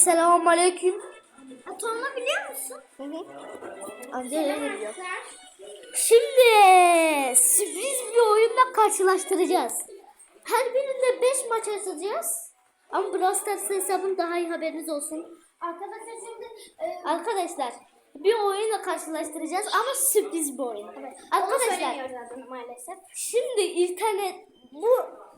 Selamun aleyküm. Atomla biliyor musun? Hı hı. Amca ne biliyor? Şimdi sürpriz bir oyunla karşılaştıracağız. Her birinde 5 maç atacağız. Ama Brawl Stars hesabım daha iyi haberiniz olsun. Arkadaşlar şimdi e, Arkadaşlar bir oyunla karşılaştıracağız ama sürpriz bir oyun. Arkadaşlar söylemiyoruz zaten maalesef. Şimdi internet bu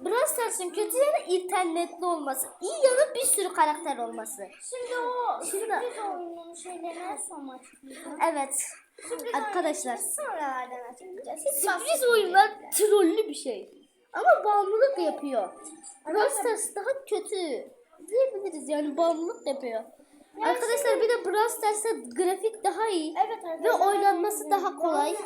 Brawl Stars'ın kötü yanı internetli olması. İyi yanı bir sürü karakter olması. Şimdi o Şimdi- sürpriz oyunun şeylerini son açıklayacağım. Evet. Arkadaşlar Sonralardan açıklayacağız. Hiç sürpriz oyunlar trollü bir şey. Ama bağımlılık yapıyor. Brawl Stars daha kötü diyebiliriz yani bağımlılık yapıyor. Arkadaşlar bir de Brawl Stars'ta grafik daha iyi Evet ve arkadaşlar. oynanması daha kolay.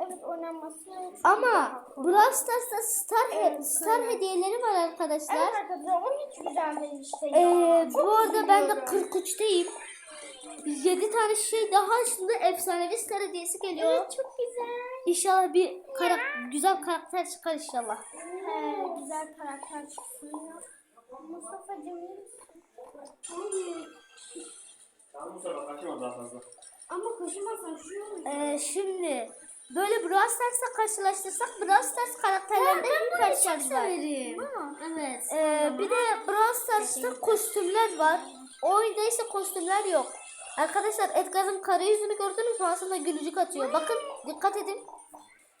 Evet oynanması. Ama. Brawl Stars'ta star, Evet, star evet. hediyeleri var arkadaşlar. Evet arkadaşlar o hiç güzel değil işte. Ee. Çok bu arada ben de üzülüyorum. 43'teyim. 7 tane şey daha şimdi efsanevi star hediyesi geliyor. Evet çok güzel. İnşallah bir karak- güzel karakter çıkar inşallah. He, güzel karakter çıksın ya. Mustafa'cığım Tamam Mustafa kaçamam daha fazla. ama koşamazsan şu olur. Ee, şimdi böyle Brawl Stars'la karşılaştırsak Brawl Stars karakterlerinde bir karakter var. Evet. Ee, bir de Brawl Stars'ta kostümler var. Oyunda ise kostümler yok. Arkadaşlar Edgar'ın kara yüzünü gördünüz mü? Aslında gülücük atıyor. Bakın dikkat edin.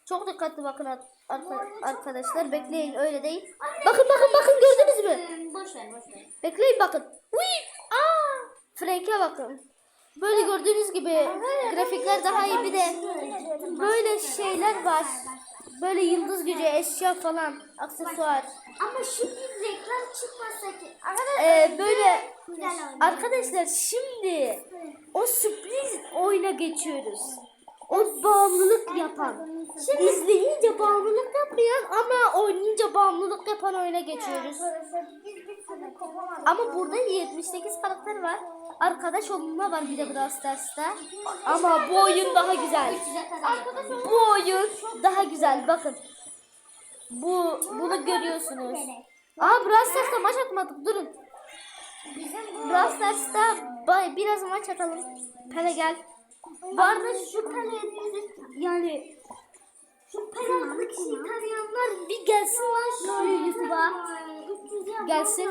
Çok dikkatli bakın ar- arka- arkadaşlar. Bekleyin öyle değil. Bakın bakın bakın gördünüz mü? Boş ver boş ver. Bekleyin bakın. Uy! Aa! Frank'e bakın. Böyle gördüğünüz gibi grafikler daha iyi bir de böyle şeyler var. Böyle yıldız gücü, eşya falan, aksesuar. Ama bir reklam çıkmasa ki. Ee, böyle arkadaşlar şimdi o sürpriz oyuna geçiyoruz. O bağımlılık yapan. İzleyince bağımlılık yapmayan ama oynayınca bağımlılık yapan oyuna geçiyoruz. Ama burada 78 karakter var. Arkadaş olma var bir de Brawl Stars'ta. Ama bu oyun daha güzel. Bu oyun daha güzel. Bakın. Bu bunu görüyorsunuz. Aa Brawl Stars'ta maç atmadık. Durun. Brawl Stars'ta bay- biraz maç atalım. Pele gel. Bu arada şu Pele'yi yani şu Pele adlı kişiyi tanıyanlar bir gelsin lan şu YouTube'a. Gelsin.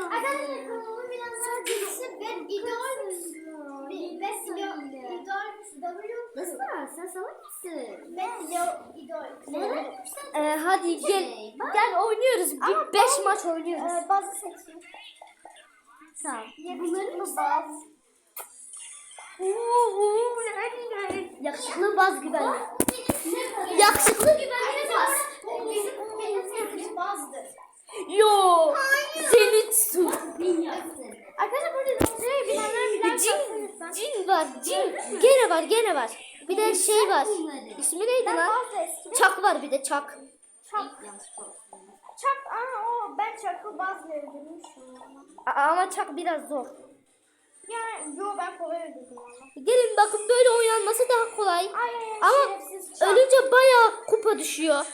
Nasıl var? Sen salak mısın? Ben idol idol. Ee, hadi gel. Gel oynuyoruz. Bir 5 maç oynuyoruz. Ee, bazı seçim. Tamam. Bunların mı bazı? Yakışıklı baz güvenli. Yakışıklı güvenli baz. Bizim benim bazdır. Yo. Zenitsu. Arkadaşlar burada şuraya bilenler bilen Cin, cin var. Cin. Gene var gene var. Bir de şey var. İsmi neydi Ben lan? bazı eski. Çak çak. Çak. Aa o ben çakı baz öldürmüşüm. Ama çak biraz zor. Yani yo ben kolay öldürdüm onu. Gelin bakın böyle oynanması daha kolay. Ay Ama ölünce bayağı kupa düşüyor.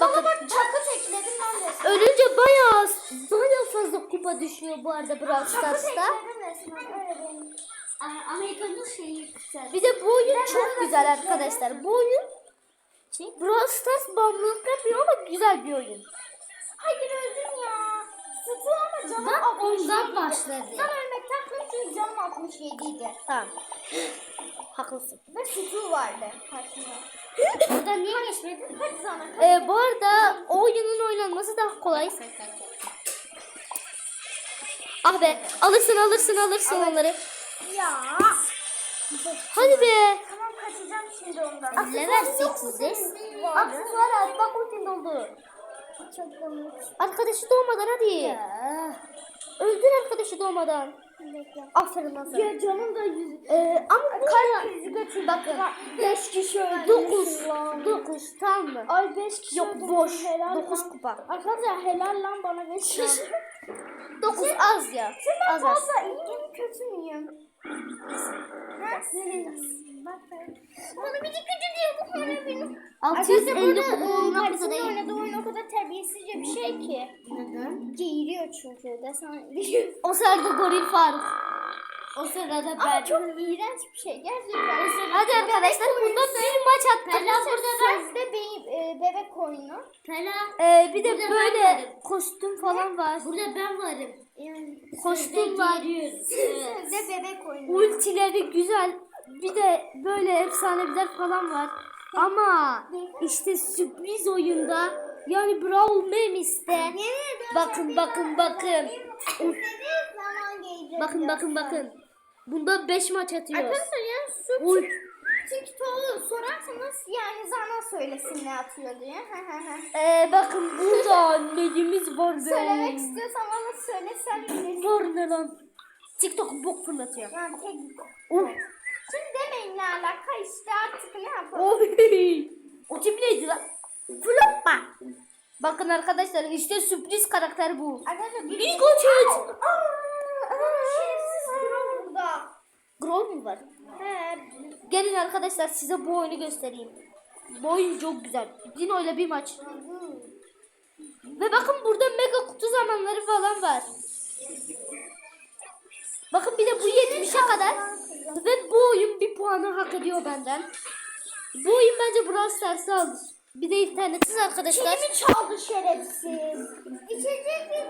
Bakın Bak çakı tekledim ben de. ölünce bayağı bayağı fazla kupa düşüyor bu arada Brawl Çakı Stars'ta. tekledim resmen öyle benim. Amerika'nın şeyi güzel. Bir de bu oyun çok güzel arkadaşlar. Bu oyun Brawl Stars bağımlılık yapıyor ama güzel bir oyun. Hayır öldüm ya. Sütü ama canım Bak 67 ondan başladı. Sen ölmekten çünkü canım 67 idi. Tamam. Haklısın. Ve sütü vardı karşımda. Buradan niye geçmedin? Hadi sana. Ee, bu arada o oyunun oynanması daha kolay. Ah be alırsın alırsın alırsın onları. Ya. Hadi be. Kaçacağım şimdi ondan. Level 8'deyiz. Aksesuar at bak ultin doldu. Çok komik. Arkadaşı doğmadan hadi. Öldür arkadaşı doğmadan. Aferin lan sana. Ya canım da yüz. Ee, ama kara... Yüzü götürdü. Bakın. 5 kişi öldü. 9. 9 tamam mı? Ay 5 kişi Yok boş. helal 9 lan. kupa. Arkadaşlar helal lan bana 5 kişi. 9 az ya. Az az. Fazla iyi mi kötü müyüm? Bak ben. Bana bir de kötü diyor bu konu benim. 650 Arkadaşlar burada olmak karısının oynadığı oyun o kadar terbiyesizce bir şey ki. Neden? Geğiriyor çünkü desen biliyor. O sırada goril Faruk. O sırada Ama ben. çok iğrenç bir şey gerçekten. Hadi arkadaşlar bunda bir maç attık. Arkadaşlar sözde be- e, bebek oyunu. Pela. Ee, bir de Burada böyle kostüm falan var. Burada ben varım. Yani Kostüm var. Sözde bebek oyunu. Ultileri güzel. Bir de böyle efsaneler falan var. Ama işte sürpriz oyunda yani Brawl ederim bakın bakın bakın. Bakın bakın bakın. Bunda 5 maç atıyoruz. Arkadaşlar yani Uy. TikTok'u sorarsanız yani Zana söylesin ne atıyor diye. Ee, bakın burada neyimiz var be. Söylemek istiyorsan bana söyle sen bilirsin. Var ne lan? TikTok bok fırlatıyor. Yani tek Oh. Alaka işte artık ne yapalım. Oy. O tip neydi lan? Floppa. Bakın arkadaşlar işte sürpriz karakter bu. Arkadaşlar bir. Aa, aa, şerefsiz kral burada. Grow mu var? He. Gelin arkadaşlar size bu oyunu göstereyim. Bu oyun çok güzel. Dino ile bir maç. Ve bakın burada mega kutu zamanları falan var. Bakın bir de bu 70'e kadar. Ve bu oyun bir puanı hak ediyor benden. Bu oyun bence Brawl Stars'ı alır. Bir de internetsiz arkadaşlar. Kilimi çaldı şerefsiz. İçecek gitti.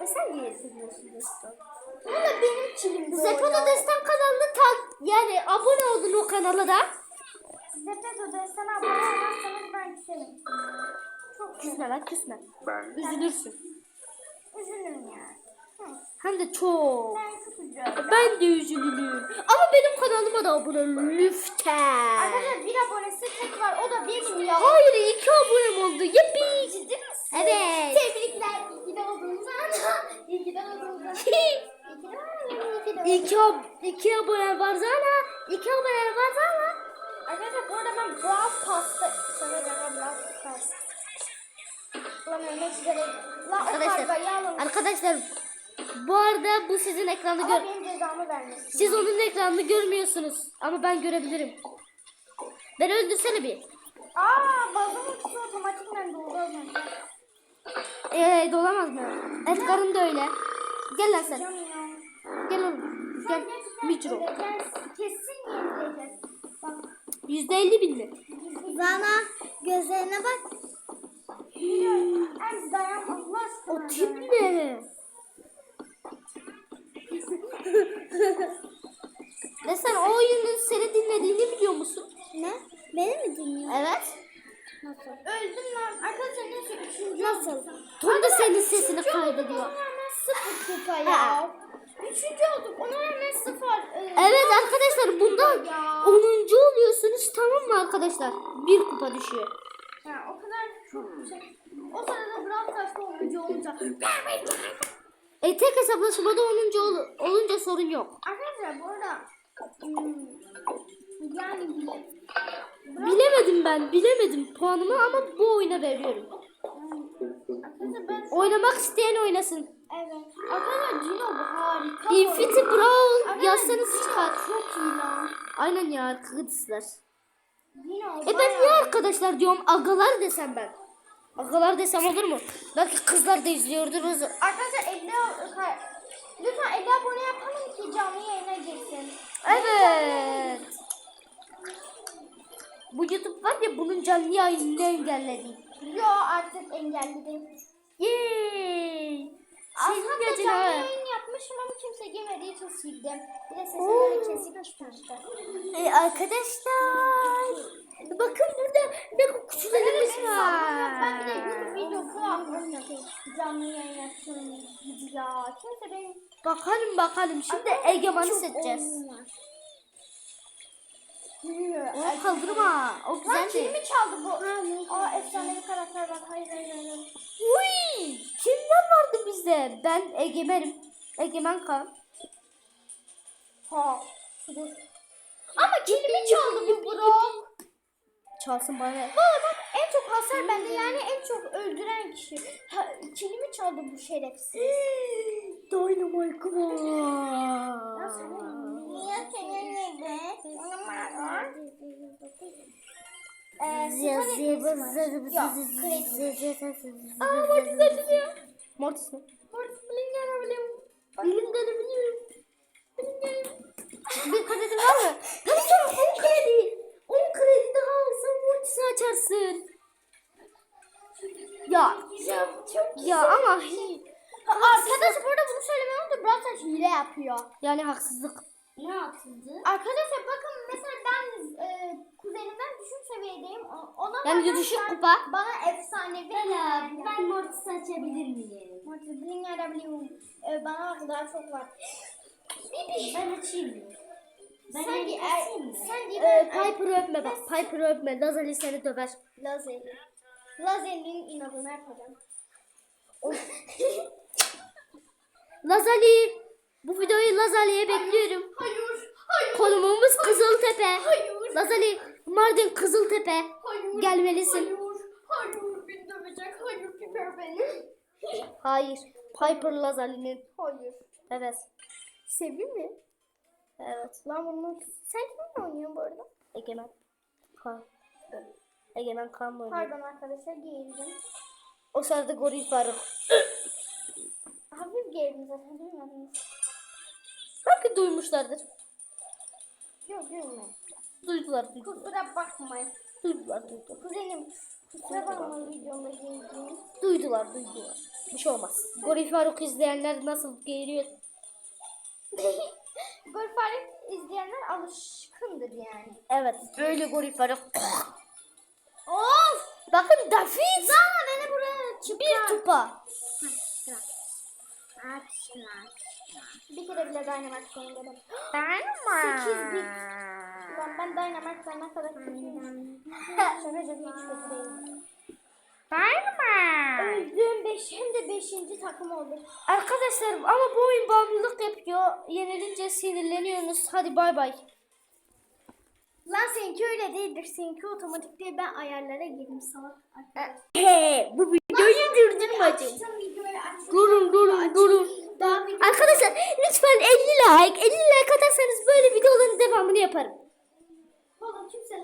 E sen niye yapıyorsun Bu da benim kilimdi. Zepo'da Destan kanalını tak yani abone olun o kanala da. Zepeto desene abone olmazsanız ben küserim. Çok Küsme lan küsme. Ben. Üzülürsün. üzülürüm yani. Hem de çok. Ben. Ben de üzülürüm. Ama benim kanalıma da abone lütfen. Arkadaşlar bir abonesi tek var o da benim ya. Hayır iki abonem oldu. Yuppi. Ciddi misin? Evet. Tebrikler. İyi ki de olduğunuza. İyi ki de iki, iki abone var sana. İki abone var sana. Arkadaşlar bu arada ben Brawl Pass'ta sanırım Brawl Pass. Lan ölmek üzere. Arkadaşlar, arkadaşlar bu arada bu sizin ekranı Ama gör. benim cezamı vermesin. Siz onun ekranını görmüyorsunuz ama ben görebilirim. Ben öldürsene bir. Aa bazı uçtu otomatikmen doldu az önce. Ee, dolamaz mı? Edgar'ın da öyle. Gel lan sen. Gel oğlum. Gel. Mitro. Kesin yenileceğiz. Bak. Yüzde elli bin mi? Zana gözlerine bak. Biliyorum. En dayan Allah aşkına. O tip ne? Nasıl? Tom da senin sesini kaydediyor. Sıfır kupa Ha. ya. Üçüncü olduk. Ona rağmen sıfır. e, Evet arkadaşlar bundan. 10. oluyorsunuz tamam mı arkadaşlar? Bir kupa düşüyor. Ya o kadar çok şey. O sırada Brawl Stars'ta 10. olunca. E tek hesaplaşmada 10. ol- olunca sorun yok. Arkadaşlar bu arada hmm, yani Bilemedim ben bilemedim puanımı ama bu oyuna veriyorum. ben Oynamak isteyen oynasın. evet. Arkadaşlar Dino bu harika. Infinity. Brawl yazsanız çıkar. Çok iyi lan. Aynen ya arkadaşlar. Dino E ben niye arkadaşlar diyorum agalar desem ben. Agalar desem olur mu? Belki kızlar da izliyordur. zaman. Arkadaşlar 50 Lütfen 50 abone yapalım ki canlı yayına girsin. Evet. Bu YouTube var ya bunun canlı yayınını engelledi. Yo artık engelli Senin Aslında canlı yayın yapmışım ama kimse girmediği için sildim. Bir de sesim Oo. böyle kesik çıkmıştı. E, arkadaşlar. Bakın burada ne kutularımız var. Ben bir de YouTube videosu yapmışım. Canlı yayın açtım. Ya kimse benim Bakalım bakalım. Şimdi Egemen'i seçeceğiz. Onu kaldırma. O Lan güzel değil. kimi çaldı bu? Aa efsane bir karakter var. Hayır hayır hayır. Uy! Kimler vardı bizde? Ben Egemen'im. Egemen kan. Ha. Ama kilimi çaldı bu bro. Çalsın bana. Valla bak en çok hasar bende yani en çok öldüren kişi. Ha, kilimi çaldı bu şerefsiz. Dynamite var. Niye senin gibi? Aa Mortis açılıyor. Mortis mi? Mortis Blinger'ı biliyorum. Bilimleri biliyorum. Bir kredi var mı? Canım 10 kredi. 10 kredi daha alsan Mortis'i açarsın. Ya Ya çok ya ama Arkadaşlar burada bunu söylemem. Brawl Stars hile yapıyor. yani haksızlık. Ne yapıldı? Arkadaşlar bakın mesela ben e, kuzenimden düşük seviyedeyim. O- Ona Yani rağmen düşük ben- kupa. Bana efsanevi Bela, ben ben Mortis açabilir miyim? Mortis Blinger'ı biliyorum. E, bana daha çok var. Ben açayım mı? Ben Sen açayım mı? sen de Ee, Piper'ı öpme bak. Piper'ı öpme. Lazali seni döver. Lazeli. Lazeli'nin inadını yapacağım. Lazali. Bu videoyu Lazali'ye bekliyorum. Hayır. Hayır. Konumumuz Kızıltepe. Hayır. Lazali Mardin Kızıltepe. Hayır. Gelmelisin. Hayır. Hayır. Beni dövecek. Hayır. Piper beni. Hayır. Piper Lazali'nin. Hayır. Evet. Sevi mi? Evet. Lan bunu sen kimle oynuyorsun bu arada? Egemen. Ha. Egemen kan oynuyor. Pardon arkadaşlar geğirdim. O sırada Goril Faruk. Hafif geğirdim zaten duymadınız. Belki duymuşlardır. Yok duymadım. Duydular, duydular. Kusura bakmayın. Duydular, duydular. Kuzenim kusura bakma videomda geğirdim. Duydular, duydular. Bir şey olmaz. Goril Faruk izleyenler nasıl geğiriyor? Golf Arif izleyenler alışkındır yani. Evet, böyle Goril Faruk. Of! Bakın Dafiz. Zana beni buraya çıkar. Bir tupa. Bir kere bile Dynamite söyledim. Dynamite. 8 bit. Ulan ben Dynamite'la ne kadar kötüyüm. Şaka şaka hiç kötü değilim. Dynamite. Öldüğüm 5 hem de 5. takım oldu. Arkadaşlar ama bu oyun bağımlılık yapıyor. Yenilince sinirleniyorsunuz. Hadi bay bay. Lan seninki öyle değildir. Seninki otomatik değil. Ben ayarlara girdim salak. He, bu videoyu durdurma hadi. Açtım videoyu açtım. Durun durun durun. Arkadaşlar lütfen 50 like 50 like atarsanız böyle videoların devamını yaparım. Kimse